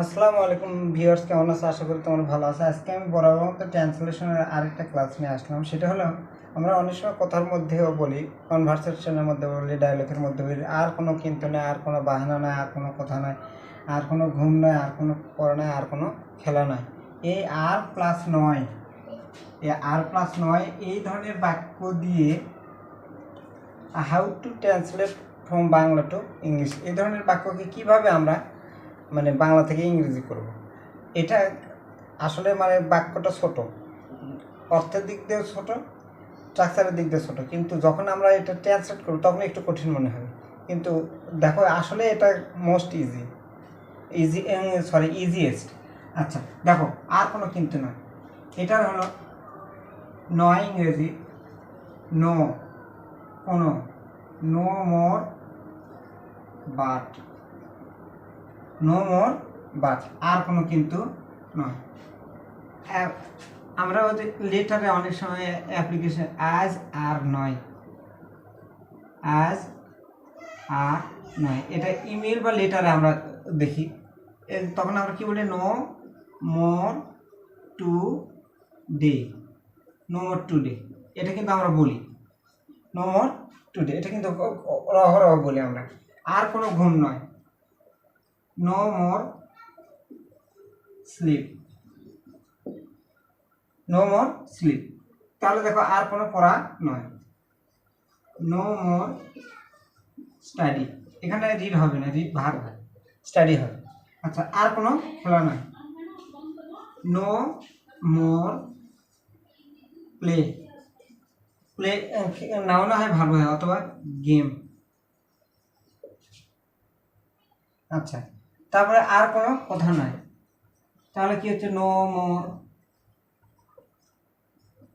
আসসালামু আলাইকুম ভিউয়ার্স, কেমন আছে? আশা করি তোমার ভালো আছে। আজকে আমি বরাবর মতো ট্রান্সলেশনের আরেকটা ক্লাস নিয়ে আসলাম। সেটা হলো, আমরা অনেক সময় কথার মধ্যেও বলি কনভারসেশনের মধ্যে বলি ডায়লগের মধ্যে বলি, আর কোনো কিন্তু নেই আর কোনো বাহানা নাই আর কোনো কথা নাই আর কোনো ঘুম নাই আর কোনো পড়া নাই আর কোনো খেলা নাই এই আর প্লাস নয় এই আর প্লাস নয়, এই ধরনের বাক্য দিয়ে how to translate from Bangla to English এই ধরনের বাক্যকে কীভাবে আমরা মানে বাংলা থেকে ইংরেজি করব। এটা আসলে মানে বাক্যটা ছোট। অর্থের দিক দিয়েও ছোট স্ট্রাকচারের দিক দিয়ে ছোট। কিন্তু যখন আমরা এটা ট্রান্সলেট করব, তখন একটু কঠিন মনে হবে। কিন্তু দেখো, আসলে এটা most easy easy sorry easiest আচ্ছা দেখো, আর কোনো কিন্তু নয় এটার হলো নয় ইংরেজি, নো, কোনো no more but no more but আর কোনো কিন্তু নয়। আমরা লেটারে অনেক সময় অ্যাপ্লিকেশন আজ আর নয়। আজ আর নয়। এটা ইমেল বা লেটারে আমরা দেখি। তখন আমরা কি বলি? No more today no more today এটা কিন্তু আমরা বলি। নো মোর টু ডে এটা কিন্তু অহরহ বলি আমরা। আর কোনো ঘুম নয়। No more sleep no more sleep তাহলে দেখো আর কোনো পড়া নয়। নো মোর স্টাডি এখানে রিড হবে না রিড ভাগ হয় স্টাডি হবে। আচ্ছা আর কোনো খেলা নয়। No more play play now না হয় ভালো হয়, অথবা গেম আচ্ছা। তারপরে আর কোনো কথা নাই। তাহলে কি হচ্ছে? নো মোর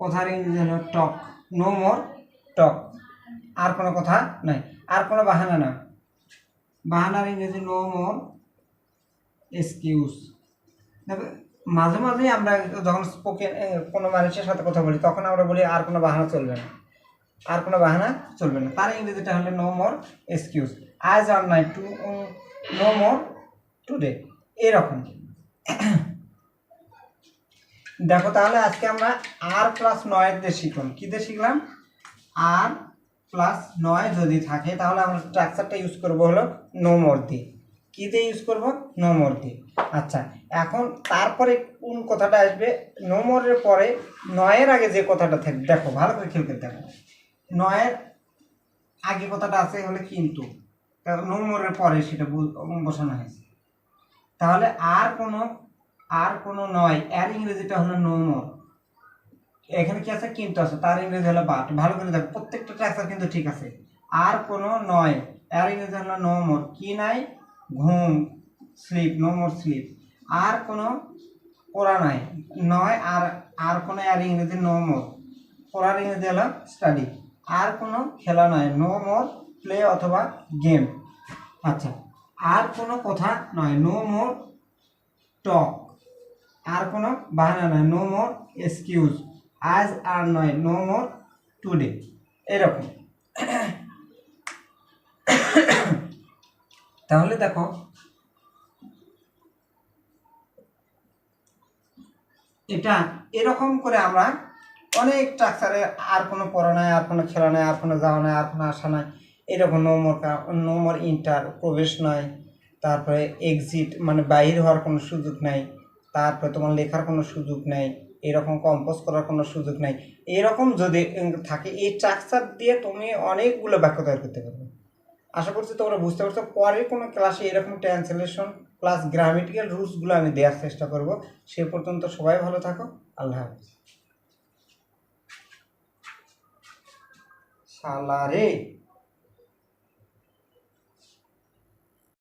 কথার ইংরেজি হলো টক নো মোর টক আর কোনো কথা নাই। আর কোনো বাহানা না। বাহানার ইংরেজি নো মোর এক্সকিউজ মাঝে মাঝেই আমরা যখন স্পোকেন কোনো মানুষের সাথে কথা বলি, তখন আমরা বলি আর কোনো বাহানা চলবে না। আর কোনো বাহানা চলবে না। তার ইংরেজিটা হলো নো মোর এক্সকিউজ আজ আর নাই। টু নো মোর টুডে এরকম। দেখো তাহলে আজকে আমরা আর প্লাস নয় দিয়ে শিখলাম। কী শিখলাম? আর প্লাস নয় যদি থাকে, তাহলে আমরা স্ট্রাকচারটা ইউজ করব হলো নো মোর দিয়ে। কী দিয়ে ইউজ করব? নো মোর দিয়ে। আচ্ছা এখন তারপরে কোন কথাটা আসবে? নো মোরের পরে নয়ের আগে যে কথাটা থাকবে, দেখো, ভালো করে খেলতে দেখো নয়ের আগে কথাটা আছে হলে কিন্তু। নো মোরের পরে সেটা বসানো হয়েছে। তাহলে আর কোনো আর কোনো নয়। এর ইংরেজিটা হলো নো মোর এখানে কি আছে? কিন্তু আছে। তার ইংরেজি হলো বাট ভালো করে দেখো, প্রত্যেকটা ট্র্যাকচার কিন্তু ঠিক আছে। আর কোনো নয়। এর ইংরেজি হলো নো মোর কি নাই? ঘুম স্লিপ নো মোর স্লিপ আর কোনো পড়া নাই। নয় আর আর কোনো এর ইংরেজি নো মোর পড়ার ইংরেজি হলো স্টাডি আর কোনো খেলা নয়। নো মোর প্লে অথবা গেম আচ্ছা। আর কোনো কথা নয়। নো মোর টক আর কোনো বাহানা নয়। নো মোর এক্সকিউজ আজ আর নয়। নো মোর টুডে এরকম। তাহলে দেখো, এটা এরকম করে আমরা অনেক স্ট্রাকচারে আর কোনো পড়া নাই, আর কোনো খেলা নাই, আর কোনো যাওয়া নাই, আর কোনো আসা নাই। এরকম no more no more enter প্রবেশ নয় তারপরে এক্সিট মানে বাইর হওয়ার কোনো সুযোগ নাই, তারপরে তোমার লেখার কোনো সুযোগ নাই, এরকম কম্পোজ করার কোনো সুযোগ নাই, এরকম যদি থাকে, এই স্ট্রাকচার দিয়ে তুমি অনেকগুলো বাক্য তৈরি করতে পারবে। আশা করছি তোমরা বুঝতে পারছ, পরের কোনো ক্লাসে এরকম ট্রান্সলেশন প্লাস গ্রামেটিক্যাল রুলসগুলো আমি দেওয়ার চেষ্টা করব। সে পর্যন্ত সবাই ভালো থাকো, আল্লাহ হাফিজ। শালা রে!